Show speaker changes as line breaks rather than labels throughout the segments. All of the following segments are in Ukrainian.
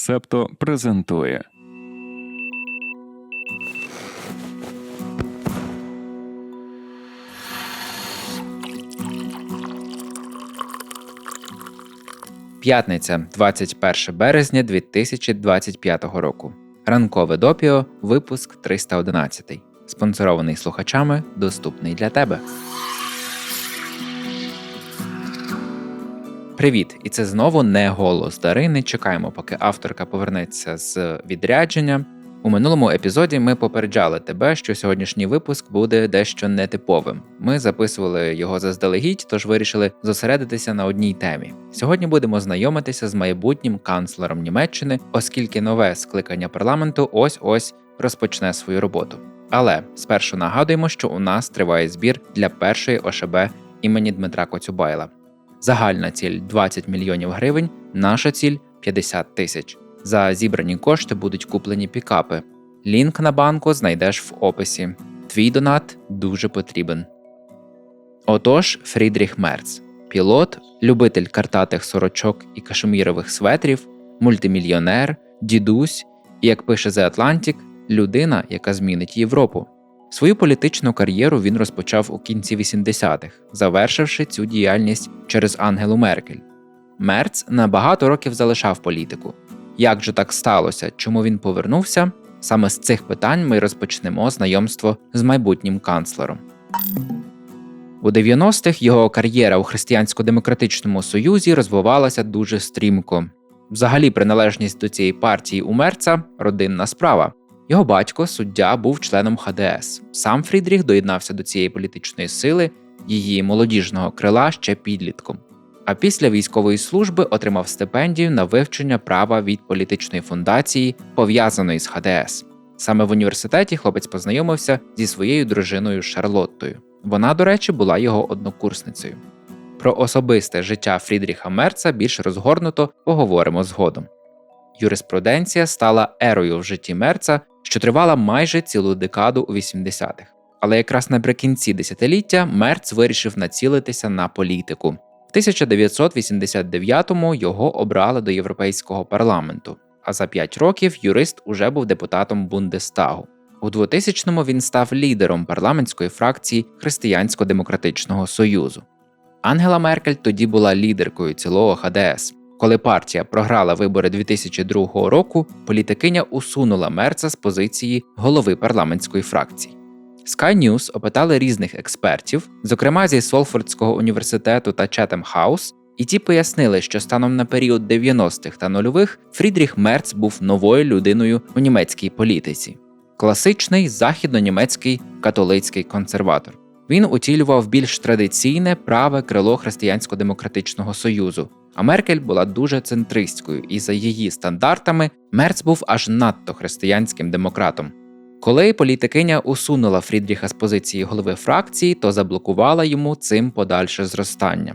Септо презентує.
П'ятниця, 21 березня 2025 року. Ранкове допіо, випуск 311. Спонсорований слухачами, доступний для тебе. Привіт! І це знову не голос Дарини. Чекаємо, поки авторка повернеться з відрядження. У минулому епізоді ми попереджали тебе, що сьогоднішній випуск буде дещо нетиповим. Ми записували його заздалегідь, тож вирішили зосередитися на одній темі. Сьогодні будемо знайомитися з майбутнім канцлером Німеччини, оскільки нове скликання парламенту ось ось розпочне свою роботу. Але спершу нагадуємо, що у нас триває збір для першої ОШБ імені Дмитра Коцюбайла. Загальна ціль 20 мільйонів гривень, наша ціль 50 тисяч. За зібрані кошти будуть куплені пікапи. Лінк на банку знайдеш в описі. Твій донат дуже потрібен. Отож, Фрідріх Мерц, пілот, любитель картатих сорочок і кашемірових светрів, мультимільйонер, дідусь і, як пише The Atlantic, людина, яка змінить Європу. Свою політичну кар'єру він розпочав у кінці 80-х, завершивши цю діяльність через Ангелу Меркель. Мерц на багато років залишав політику. Як же так сталося? Чому він повернувся? Саме з цих питань ми розпочнемо знайомство з майбутнім канцлером. У 90-х його кар'єра у Християнсько-демократичному союзі розвивалася дуже стрімко. Взагалі, приналежність до цієї партії у Мерца родинна справа. Його батько, суддя, був членом ХДС. Сам Фрідріх доєднався до цієї політичної сили, її молодіжного крила ще підлітком. А після військової служби отримав стипендію на вивчення права від політичної фундації, пов'язаної з ХДС. Саме в університеті хлопець познайомився зі своєю дружиною Шарлоттою. Вона, до речі, була його однокурсницею. Про особисте життя Фрідріха Мерца більш розгорнуто поговоримо згодом. Юриспруденція стала ерою в житті Мерца, що тривала майже цілу декаду у 80-х. Але якраз наприкінці десятиліття Мерц вирішив націлитися на політику. В 1989-му його обрали до Європейського парламенту, а за 5 років юрист уже був депутатом Бундестагу. У 2000-му він став лідером парламентської фракції Християнсько-демократичного союзу. Ангела Меркель тоді була лідеркою цілого ХДС. Коли партія програла вибори 2002 року, політикиня усунула Мерца з позиції голови парламентської фракції. Sky News опитали різних експертів, зокрема зі Солфордського університету та Chatham House, і ті пояснили, що станом на період 90-х та нульових Фрідріх Мерц був новою людиною у німецькій політиці, класичний західно-німецький католицький консерватор. Він утілював більш традиційне праве крило Християнсько-демократичного союзу. А Меркель була дуже центристською, і за її стандартами Мерц був аж надто християнським демократом. Коли політикиня усунула Фрідріха з позиції голови фракції, то заблокувала йому цим подальше зростання.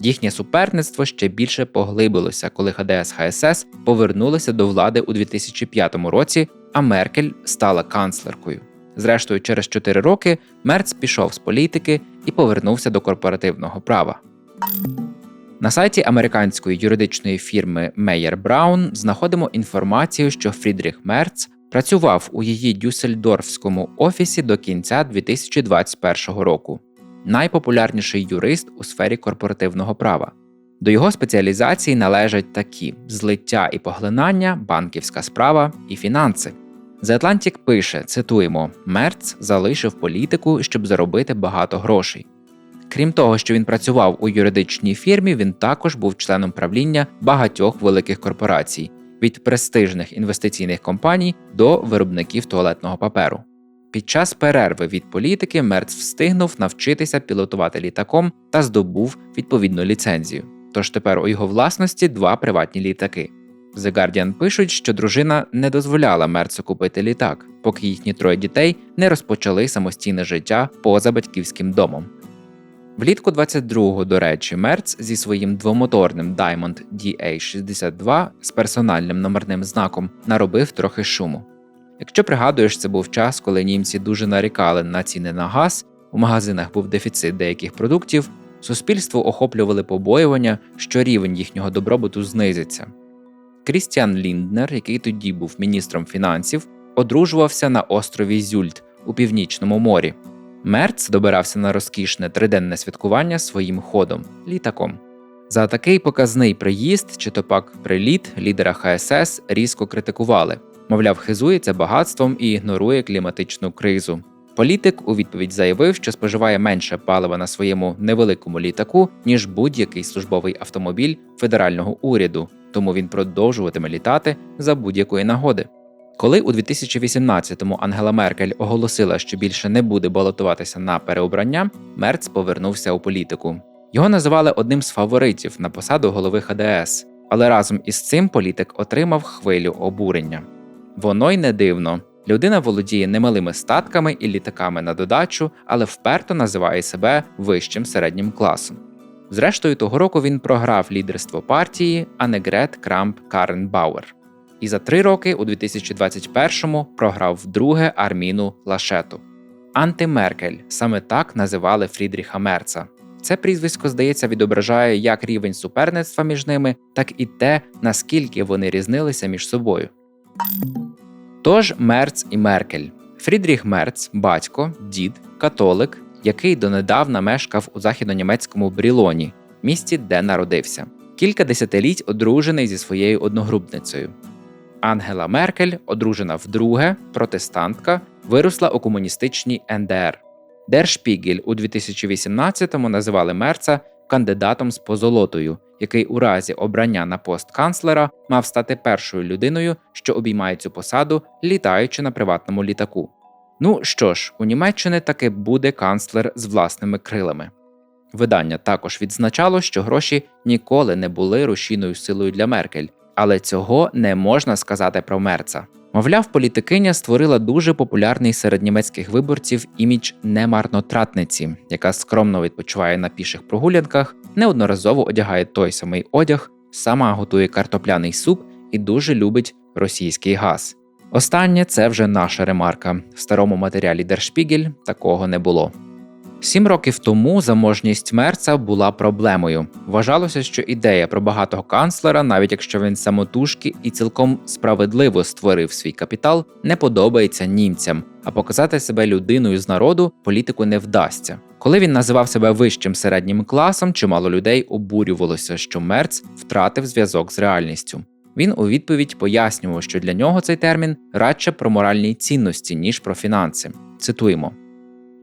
Їхнє суперництво ще більше поглибилося, коли ХДС ХСС повернулися до влади у 2005 році, а Меркель стала канцлеркою. Зрештою, через 4 роки Мерц пішов з політики і повернувся до корпоративного права. На сайті американської юридичної фірми Мейер Браун знаходимо інформацію, що Фрідріх Мерц працював у її Дюссельдорфському офісі до кінця 2021 року. Найпопулярніший юрист у сфері корпоративного права. До його спеціалізації належать такі: злиття і поглинання, банківська справа і фінанси. The Atlantic пише: цитуємо: Мерц залишив політику, щоб заробити багато грошей. Крім того, що він працював у юридичній фірмі, він також був членом правління багатьох великих корпорацій від престижних інвестиційних компаній до виробників туалетного паперу. Під час перерви від політики Мерц встигнув навчитися пілотувати літаком та здобув відповідну ліцензію. Тож тепер у його власності два приватні літаки. The Guardian пишуть, що дружина не дозволяла Мерцу купити літак, поки їхні троє дітей не розпочали самостійне життя поза батьківським домом. Влітку 22-го, до речі, Мерц зі своїм двомоторним Diamond DA62 з персональним номерним знаком наробив трохи шуму. Якщо пригадуєш, це був час, коли німці дуже нарікали на ціни на газ, у магазинах був дефіцит деяких продуктів, суспільство охоплювали побоювання, що рівень їхнього добробуту знизиться. Крістіан Лінднер, який тоді був міністром фінансів, одружувався на острові Зюльт у північному морі. Мерц добирався на розкішне триденне святкування своїм ходом літаком. За такий показний приїзд чи то пак приліт лідера ХСС різко критикували. Мовляв, хизується багатством і ігнорує кліматичну кризу. Політик у відповідь заявив, що споживає менше палива на своєму невеликому літаку, ніж будь-який службовий автомобіль федерального уряду, тому він продовжуватиме літати за будь-якої нагоди. Коли у 2018-му Ангела Меркель оголосила, що більше не буде балотуватися на переобрання, Мерц повернувся у політику. Його називали одним з фаворитів на посаду голови ХДС, але разом із цим політик отримав хвилю обурення. Воно й не дивно. Людина володіє немалими статками і літаками на додачу, але вперто називає себе вищим середнім класом. Зрештою, того року він програв лідерство партії Анегрет Крамп Карен Бауер. І за три роки у 2021-му програв вдруге Арміну Лашету. Антимеркель саме так називали Фрідріха Мерца. Це прізвисько, здається, відображає як рівень суперництва між ними, так і те, наскільки вони різнилися між собою. Тож Мерц і Меркель. Фрідріх Мерц, батько, дід, католик, який донедавна мешкав у західнонімецькому Брілоні, місті, де народився. Кілька десятиліть одружений зі своєю одногрупницею. Ангела Меркель, одружена вдруге, протестантка, виросла у комуністичній НДР. Spiegel у 2018-му називали Мерца кандидатом з позолотою, який у разі обрання на пост канцлера мав стати першою людиною, що обіймає цю посаду, літаючи на приватному літаку. Ну що ж, у Німеччини таки буде канцлер з власними крилами. Видання також відзначало, що гроші ніколи не були рушійною силою для Меркель, але цього не можна сказати про Мерца. Мовляв, політикиня створила дуже популярний серед німецьких виборців імідж немарнотратниці, яка скромно відпочиває на піших прогулянках, неодноразово одягає той самий одяг, сама готує картопляний суп і дуже любить російський газ. Останнє це вже наша ремарка. В старому матеріалі Spiegel такого не було. Сім років тому заможність Мерца була проблемою. Вважалося, що ідея про багатого канцлера, навіть якщо він самотужки і цілком справедливо створив свій капітал, не подобається німцям, а показати себе людиною з народу політику не вдасться. Коли він називав себе вищим середнім класом, чимало людей обурювалося, що Мерц втратив зв'язок з реальністю. Він у відповідь пояснював, що для нього цей термін радше про моральні цінності, ніж про фінанси. Цитуємо.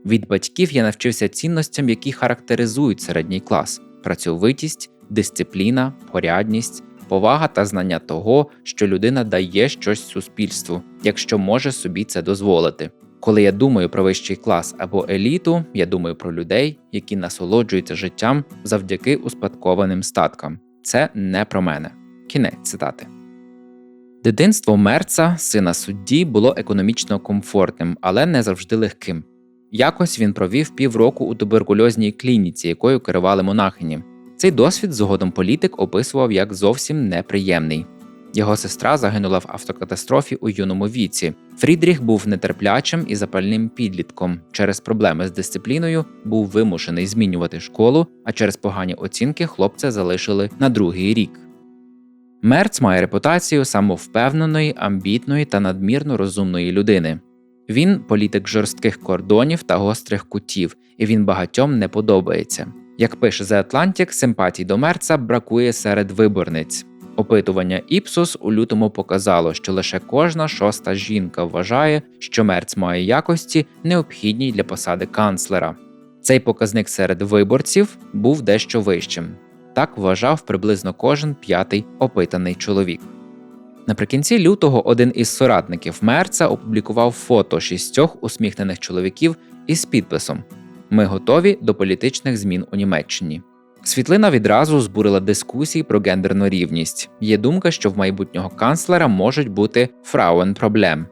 Від батьків я навчився цінностям, які характеризують середній клас: працьовитість, дисципліна, порядність, повага та знання того, що людина дає щось суспільству, якщо може собі це дозволити. Коли я думаю про вищий клас або еліту, я думаю про людей, які насолоджуються життям завдяки успадкованим статкам. Це не про мене. Кінець цитати. Дитинство Мерца, сина судді, було економічно комфортним, але не завжди легким. Якось він провів півроку у туберкульозній клініці, якою керували монахині. Цей досвід згодом політик описував як зовсім неприємний. Його сестра загинула в автокатастрофі у юному віці. Фрідріх був нетерплячим і запальним підлітком. Через проблеми з дисципліною був вимушений змінювати школу, а через погані оцінки хлопця залишили на другий рік. Мерц має репутацію самовпевненої, амбітної та надмірно розумної людини. Він політик жорстких кордонів та гострих кутів, і він багатьом не подобається. Як пише The Atlantic, симпатій до Мерца бракує серед виборниць. Опитування Іпсос у лютому показало, що лише кожна шоста жінка вважає, що Мерц має якості, необхідні для посади канцлера. Цей показник серед виборців був дещо вищим. Так вважав приблизно кожен п'ятий опитаний чоловік. Наприкінці лютого один із соратників Мерца опублікував фото шістьох усміхнених чоловіків із підписом Ми готові до політичних змін у Німеччині. Світлина відразу збурила дискусії про гендерну рівність. Є думка, що в майбутнього канцлера можуть бути фрауен-проблем.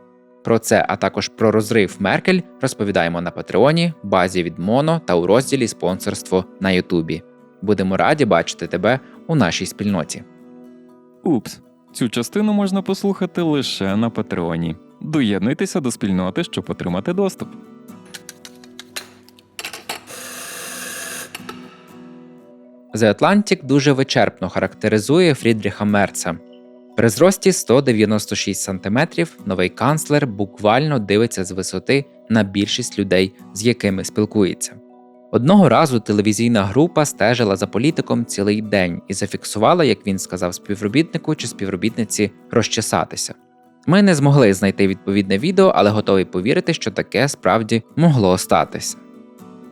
Про це, а також про розрив Меркель розповідаємо на Патреоні, базі від Моно та у розділі спонсорство на Ютубі. Будемо раді бачити тебе у нашій спільноті.
Упс, цю частину можна послухати лише на Патреоні. Доєднуйтеся до спільноти, щоб отримати доступ.
The Atlantic дуже вичерпно характеризує Фрідріха Мерца. При зрості 196 см новий канцлер буквально дивиться з висоти на більшість людей, з якими спілкується. Одного разу телевізійна група стежила за політиком цілий день і зафіксувала, як він сказав співробітнику чи співробітниці розчесатися. Ми не змогли знайти відповідне відео, але готові повірити, що таке справді могло статися.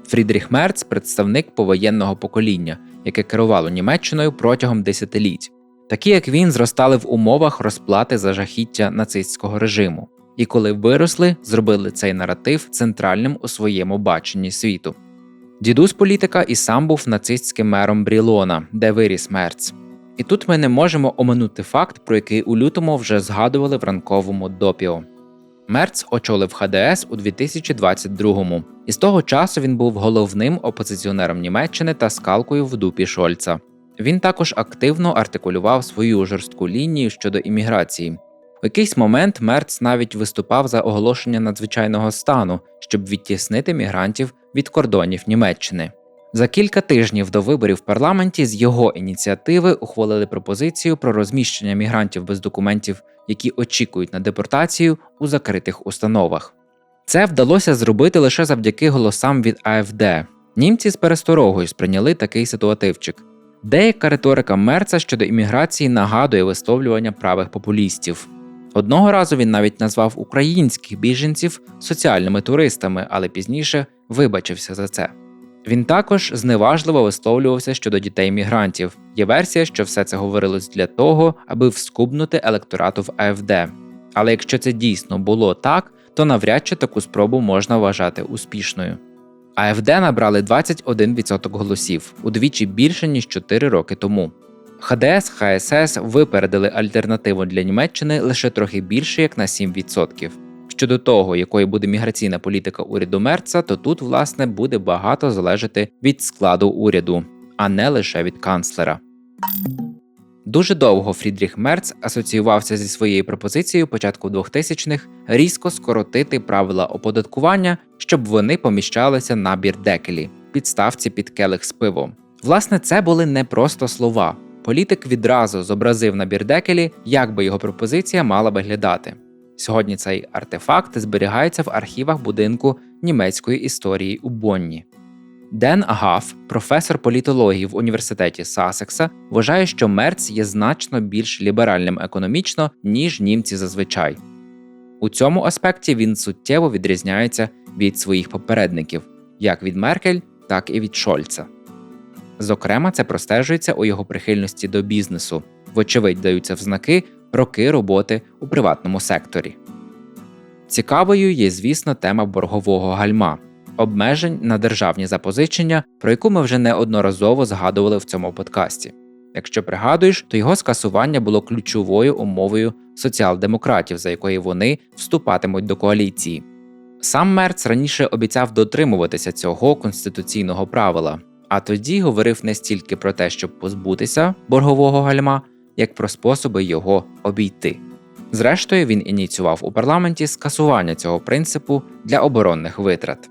Фрідріх Мерц представник повоєнного покоління, яке керувало Німеччиною протягом десятиліть. Такі, як він, зростали в умовах розплати за жахіття нацистського режиму, і коли виросли, зробили цей наратив центральним у своєму баченні світу. Дідусь політика і сам був нацистським мером Брілона, де виріс Мерц. І тут ми не можемо оминути факт, про який у лютому вже згадували в ранковому допіо. Мерц очолив ХДС у 2022-му, і з того часу він був головним опозиціонером Німеччини та скалкою в дупі Шольца. Він також активно артикулював свою жорстку лінію щодо імміграції. Якийсь момент Мерц навіть виступав за оголошення надзвичайного стану, щоб відтіснити мігрантів від кордонів Німеччини. За кілька тижнів до виборів в парламенті з його ініціативи ухвалили пропозицію про розміщення мігрантів без документів, які очікують на депортацію у закритих установах. Це вдалося зробити лише завдяки голосам від АФД. Німці з пересторогою сприйняли такий ситуативчик. Деяка риторика Мерца щодо імміграції нагадує висловлювання правих популістів. Одного разу він навіть назвав українських біженців соціальними туристами, але пізніше вибачився за це. Він також зневажливо висловлювався щодо дітей мігрантів. Є версія, що все це говорилось для того, аби вскубнути електорату в АФД. Але якщо це дійсно було так, то навряд чи таку спробу можна вважати успішною. АФД набрали 21% голосів, удвічі більше ніж 4 роки тому. ХДС ХСС випередили альтернативу для Німеччини лише трохи більше як на 7%. Щодо того, якою буде міграційна політика уряду Мерца, то тут, власне, буде багато залежати від складу уряду, а не лише від канцлера. Дуже довго Фрідріх Мерц асоціювався зі своєю пропозицією початку 2000-х різко скоротити правила оподаткування, щоб вони поміщалися на бірдекелі, підставці під келих з пивом. Власне, це були не просто слова. Політик відразу зобразив на бірдекелі, як би його пропозиція мала виглядати. Сьогодні цей артефакт зберігається в архівах будинку німецької історії у Бонні. Ден Агаф, професор політології в університеті Сасекса, вважає, що Мерц є значно більш ліберальним економічно, ніж німці зазвичай. У цьому аспекті він суттєво відрізняється від своїх попередників, як від Меркель, так і від Шольца. Зокрема, це простежується у його прихильності до бізнесу, вочевидь даються взнаки роки роботи у приватному секторі. Цікавою є, звісно, тема боргового гальма обмежень на державні запозичення, про яку ми вже неодноразово згадували в цьому подкасті. Якщо пригадуєш, то його скасування було ключовою умовою соціал-демократів, за якої вони вступатимуть до коаліції. Сам Мерц раніше обіцяв дотримуватися цього конституційного правила, а тоді говорив не стільки про те, щоб позбутися боргового гальма, як про способи його обійти. Зрештою, він ініціював у парламенті скасування цього принципу для оборонних витрат.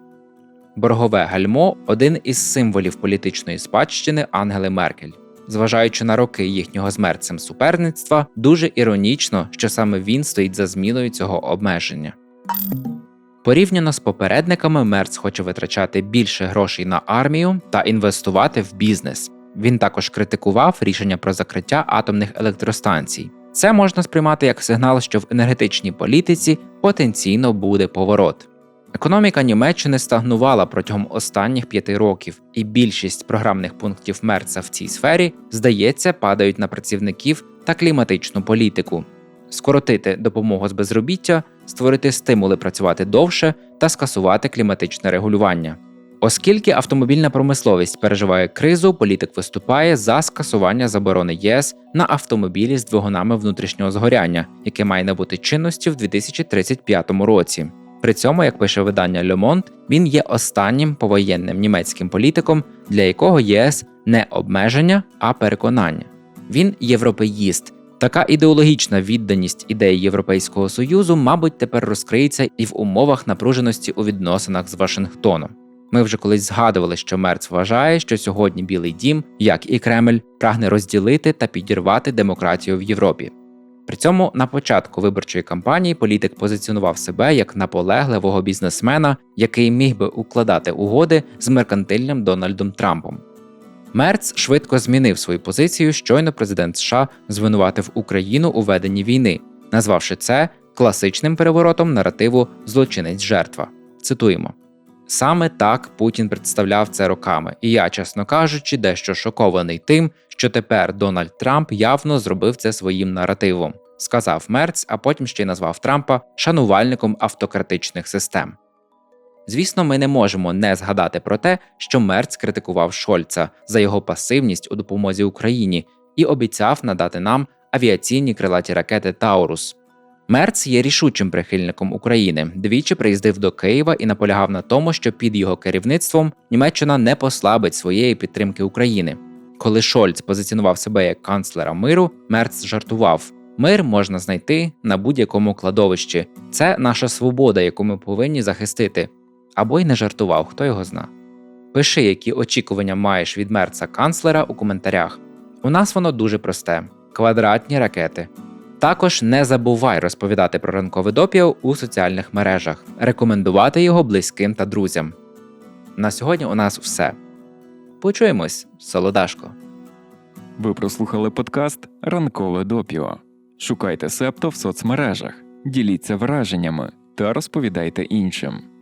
Боргове гальмо один із символів політичної спадщини Ангели Меркель. Зважаючи на роки їхнього з мерцем суперництва, дуже іронічно, що саме він стоїть за зміною цього обмеження. Порівняно з попередниками, Мерц хоче витрачати більше грошей на армію та інвестувати в бізнес. Він також критикував рішення про закриття атомних електростанцій. Це можна сприймати як сигнал, що в енергетичній політиці потенційно буде поворот. Економіка Німеччини стагнувала протягом останніх п'яти років, і більшість програмних пунктів Мерца в цій сфері, здається, падають на працівників та кліматичну політику, скоротити допомогу з безробіття, створити стимули працювати довше та скасувати кліматичне регулювання. Оскільки автомобільна промисловість переживає кризу, політик виступає за скасування заборони ЄС на автомобілі з двигунами внутрішнього згоряння, яке має набути чинності в 2035 році. При цьому, як пише видання Le Monde, він є останнім повоєнним німецьким політиком, для якого ЄС не обмеження, а переконання. Він європеїст. Така ідеологічна відданість ідеї Європейського союзу, мабуть, тепер розкриється і в умовах напруженості у відносинах з Вашингтоном. Ми вже колись згадували, що Мерц вважає, що сьогодні Білий Дім, як і Кремль, прагне розділити та підірвати демократію в Європі. При цьому на початку виборчої кампанії політик позиціонував себе як наполегливого бізнесмена, який міг би укладати угоди з меркантильним Дональдом Трампом. Мерц швидко змінив свою позицію, щойно президент США звинуватив Україну у веденні війни, назвавши це класичним переворотом наративу злочинець-жертва. Цитуємо. Саме так Путін представляв це роками, і я, чесно кажучи, дещо шокований тим, що тепер Дональд Трамп явно зробив це своїм наративом, сказав Мерц, а потім ще й назвав Трампа шанувальником автократичних систем. Звісно, ми не можемо не згадати про те, що Мерц критикував Шольца за його пасивність у допомозі Україні і обіцяв надати нам авіаційні крилаті ракети Таурус. Мерц є рішучим прихильником України. Двічі приїздив до Києва і наполягав на тому, що під його керівництвом Німеччина не послабить своєї підтримки України. Коли Шольц позиціонував себе як канцлера миру, Мерц жартував: мир можна знайти на будь-якому кладовищі. Це наша свобода, яку ми повинні захистити. Або й не жартував, хто його зна. Пиши, які очікування маєш від мерца канцлера у коментарях. У нас воно дуже просте: квадратні ракети. Також не забувай розповідати про ранкове допіо у соціальних мережах, рекомендувати його близьким та друзям. На сьогодні у нас все. Почуємось, солодашко.
Ви прослухали подкаст Ранкове допіо. Шукайте септо в соцмережах, діліться враженнями та розповідайте іншим.